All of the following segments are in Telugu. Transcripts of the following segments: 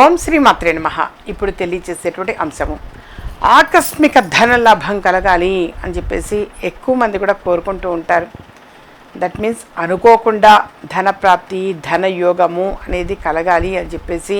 ఓం శ్రీ మాత్రే నమ. ఇప్పుడు తెలియచేసేటువంటి అంశము. ఆకస్మిక ధన లాభం కలగాలి అని చెప్పేసి ఎక్కువ మంది కూడా కోరుకుంటూ ఉంటారు. దట్ మీన్స్ అనుకోకుండా ధన ప్రాప్తి ధన యోగము అనేది కలగాలి అని చెప్పేసి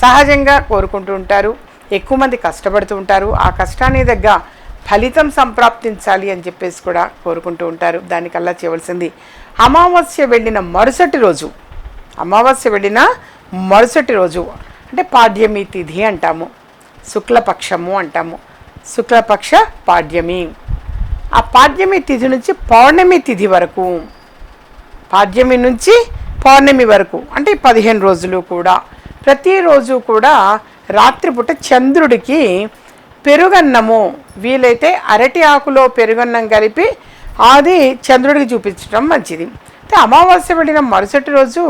సహజంగా కోరుకుంటూ ఉంటారు. ఎక్కువ మంది కష్టపడుతూ ఉంటారు. ఆ కష్టాన్ని దగ్గర ఫలితం సంప్రాప్తించాలి అని చెప్పేసి కూడా కోరుకుంటూ ఉంటారు. దానికల్లా చేయవలసింది అమావాస్య వెళ్ళిన మరుసటి రోజు. అమావాస్య వెళ్ళిన మరుసటి రోజు. అంటే పాడ్యమి తిథి అంటాము శుక్లపక్షము అంటాము. శుక్లపక్ష పాడ్యమి. ఆ పాడ్యమి తిథి నుంచి పౌర్ణమి తిథి వరకు పాడ్యమి నుంచి పౌర్ణమి వరకు అంటే పదిహేను రోజులు కూడా. ప్రతిరోజు కూడా రాత్రిపూట చంద్రుడికి పెరుగన్నము వీలైతే అరటి ఆకులో పెరుగన్నం కలిపి అది చంద్రుడికి చూపించడం మంచిది. అయితే అమావాస్య పడిన మరుసటి రోజు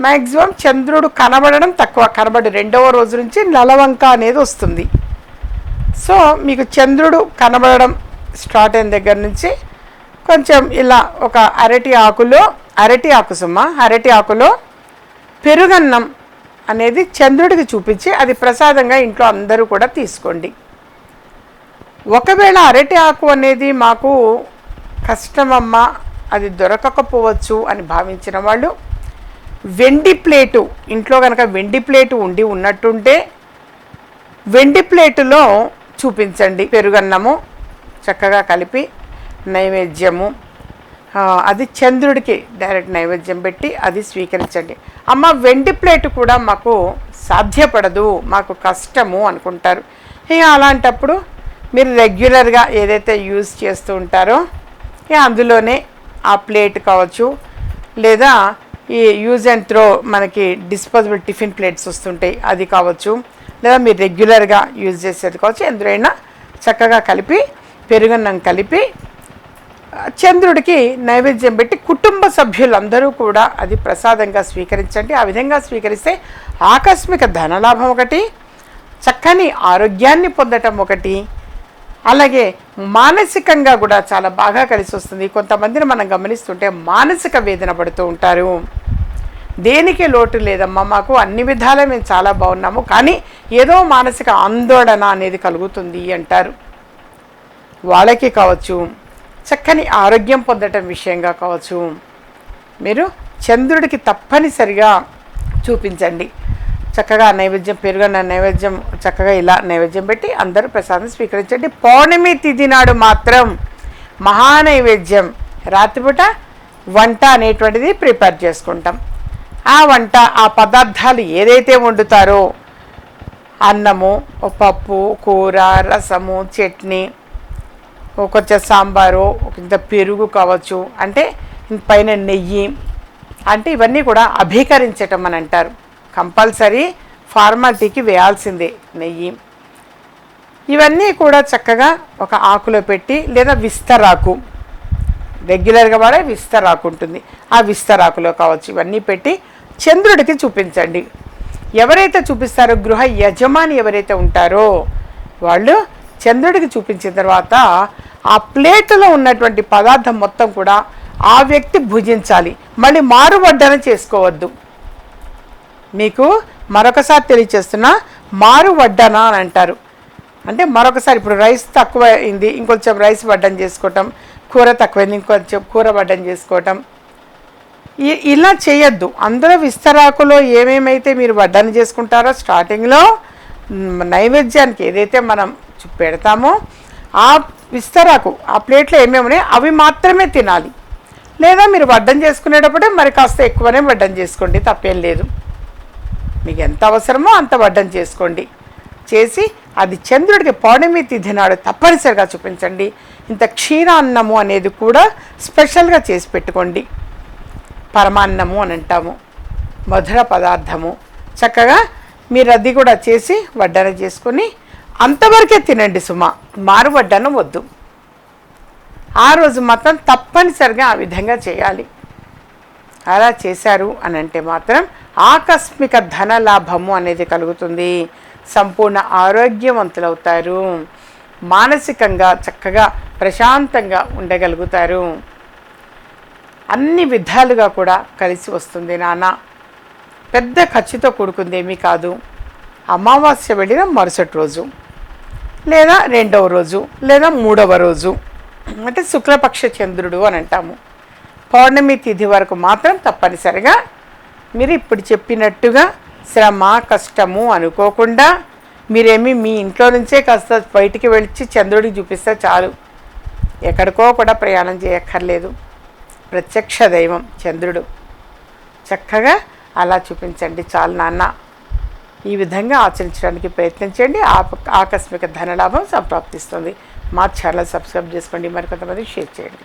మ్యాక్సిమం చంద్రుడు కనబడడం తక్కువ కనబడి. రెండవ రోజు నుంచి నలవంక అనేది వస్తుంది. సో మీకు చంద్రుడు కనబడడం స్టార్ట్ అయిన దగ్గర నుంచి కొంచెం ఇలా ఒక అరటి ఆకులో అరటి ఆకు సుమ్మ అరటి ఆకులో పెరుగన్నం అనేది చంద్రుడికి చూపించి అది ప్రసాదంగా ఇంట్లో అందరూ కూడా తీసుకోండి. ఒకవేళ అరటి ఆకు అనేది మాకు కష్టమమ్మా అది దొరకకపోవచ్చు అని భావించిన వాళ్ళు వెండి ప్లేటు ఇంట్లో కనుక వెండి ప్లేటు ఉండి ఉన్నట్టుంటే వెండి ప్లేటులో చూపించండి. పెరుగన్నము చక్కగా కలిపి నైవేద్యము. అది చంద్రుడికి డైరెక్ట్ నైవేద్యం పెట్టి అది స్వీకరించండి. అమ్మ వెండి ప్లేటు కూడా మాకు సాధ్యపడదు మాకు కష్టము అనుకుంటారు. ఇక అలాంటప్పుడు మీరు రెగ్యులర్గా ఏదైతే యూజ్ చేస్తూ ఉంటారో ఇక అందులోనే ఆ ప్లేట్ కావచ్చు లేదా ఈ యూజ్ అండ్ త్రో మనకి డిస్పోజబుల్ టిఫిన్ ప్లేట్స్ వస్తుంటాయి. అది కావచ్చు. లేదా మీరు రెగ్యులర్గా యూజ్ చేసేది కావచ్చు. ఎందుకైనా చక్కగా కలిపి పెరుగన్నం కలిపి చంద్రుడికి నైవేద్యం పెట్టి కుటుంబ సభ్యులందరూ కూడా అది ప్రసాదంగా స్వీకరించండి. ఆ విధంగా స్వీకరిస్తే ఆకస్మిక ధనలాభం ఒకటి చక్కని ఆరోగ్యాన్ని పొందటం ఒకటి అలాగే మానసికంగా కూడా చాలా బాగా కలిసి వస్తుంది కొంతమందిని మనం గమనిస్తుంటే మానసిక వేదన పడుతూ ఉంటారు. దేనికి లోటు లేదమ్మా మాకు అన్ని విధాలా మేము చాలా బాగున్నాము కానీ ఏదో మానసిక ఆందోళన అనేది కలుగుతుంది అంటారు. వాళ్ళకి కావచ్చు చక్కని ఆరోగ్యం పొందటం విషయంగా కావచ్చు. మీరు చంద్రుడికి తప్పనిసరిగా చూపించండి. చక్కగా నైవేద్యం పెరుగన్న నైవేద్యం చక్కగా ఇలా నైవేద్యం పెట్టి అందరూ ప్రసాదం స్వీకరించండి. పౌర్ణమి తిథి నాడు మాత్రం మహానైవేద్యం. రాత్రిపూట వంట అనేటువంటిది ప్రిపేర్ చేసుకుంటాం. ఆ వంట ఆ పదార్థాలు ఏదైతే వండుతారో అన్నము పప్పు కూర రసము చట్నీ కొంచెం సాంబారు ఒక ఇంత పెరుగు కావచ్చు అంటే పైన నెయ్యి అంటే ఇవన్నీ కూడా అభీకరించటం అని అంటారు. కంపల్సరీ ఫార్మాలిటీకి వేయాల్సిందే నెయ్యి. ఇవన్నీ కూడా చక్కగా ఒక ఆకులో పెట్టి లేదా విస్తరాకు. రెగ్యులర్గా వాడే విస్తరాకు ఉంటుంది. ఆ విస్తరాకులో కావచ్చు ఇవన్నీ పెట్టి చంద్రుడికి చూపించండి. ఎవరైతే చూపిస్తారో గృహ యజమాని ఎవరైతే ఉంటారో వాళ్ళు చంద్రుడికి చూపించిన తర్వాత ఆ ప్లేట్లో ఉన్నటువంటి పదార్థం మొత్తం కూడా ఆ వ్యక్తి భుజించాలి. మళ్ళీ మారుబడ్డన చేసుకోవద్దు. మీకు మరొకసారి తెలియచేస్తున్నా మారు వడ్డన అని అంటారు. అంటే మరొకసారి ఇప్పుడు రైస్ తక్కువ అయింది ఇంకొంచెం రైస్ వడ్డం చేసుకోవటం కూర తక్కువైంది ఇంకొంచెం కూర వడ్డం చేసుకోవటం. ఇలా చేయొద్దు. అందులో విస్తరాకులో ఏమేమైతే మీరు వడ్డన చేసుకుంటారో స్టార్టింగ్లో నైవేద్యానికి ఏదైతే మనం పెడతామో ఆ విస్తరాకు ఆ ప్లేట్లో ఏమేమి ఉన్నాయో అవి మాత్రమే తినాలి. లేదా మీరు వడ్డం చేసుకునేటప్పుడే మరి కాస్త ఎక్కువనే వడ్డం చేసుకోండి తప్పేం లేదు. మీకు ఎంత అవసరమో అంత వడ్డం చేసుకోండి. చేసి అది చంద్రుడికి పౌర్ణమి తిథి నాడు తప్పనిసరిగా చూపించండి. ఇంత క్షీరాన్నము అనేది కూడా స్పెషల్గా చేసి పెట్టుకోండి. పరమాన్నము అని అంటాము. మధుర పదార్థము. చక్కగా మీరు అది కూడా చేసి వడ్డన చేసుకొని అంతవరకే తినండి సుమ. మారు వడ్డన వద్దు. ఆ రోజు మాత్రం తప్పనిసరిగా ఆ విధంగా చేయాలి. అలా చేశారు అని అంటే మాత్రం ఆకస్మిక ధన లాభము అనేది కలుగుతుంది. సంపూర్ణ ఆరోగ్యవంతులవుతారు. మానసికంగా చక్కగా ప్రశాంతంగా ఉండగలుగుతారు. అన్ని విధాలుగా కూడా కలిసి వస్తుంది నాన్న. పెద్ద ఖర్చుతో కూడుకుందేమీ కాదు. అమావాస్య వెళ్ళిన మరుసటి రోజు లేదా రెండవ రోజు లేదా మూడవ రోజు అంటే శుక్లపక్ష చంద్రుడు అని అంటాము. పౌర్ణమి తిథి వరకు మాత్రం తప్పనిసరిగా మీరు ఇప్పుడు చెప్పినట్టుగా శ్రమ కష్టము అనుకోకుండా మీరేమి మీ ఇంట్లో నుంచే కాస్త బయటికి వెళ్ళి చంద్రుడికి చూపిస్తే చాలు. ఎక్కడికో కూడా ప్రయాణం చేయక్కర్లేదు. ప్రత్యక్ష దైవం చంద్రుడు. చక్కగా అలా చూపించండి చాలు నాన్న. ఈ విధంగా ఆచరించడానికి ప్రయత్నించండి ఆకస్మిక ధనలాభం సంప్రాప్తిస్తుంది. మా ఛానల్ సబ్స్క్రైబ్ చేసుకోండి. మరికొంతమంది షేర్ చేయండి.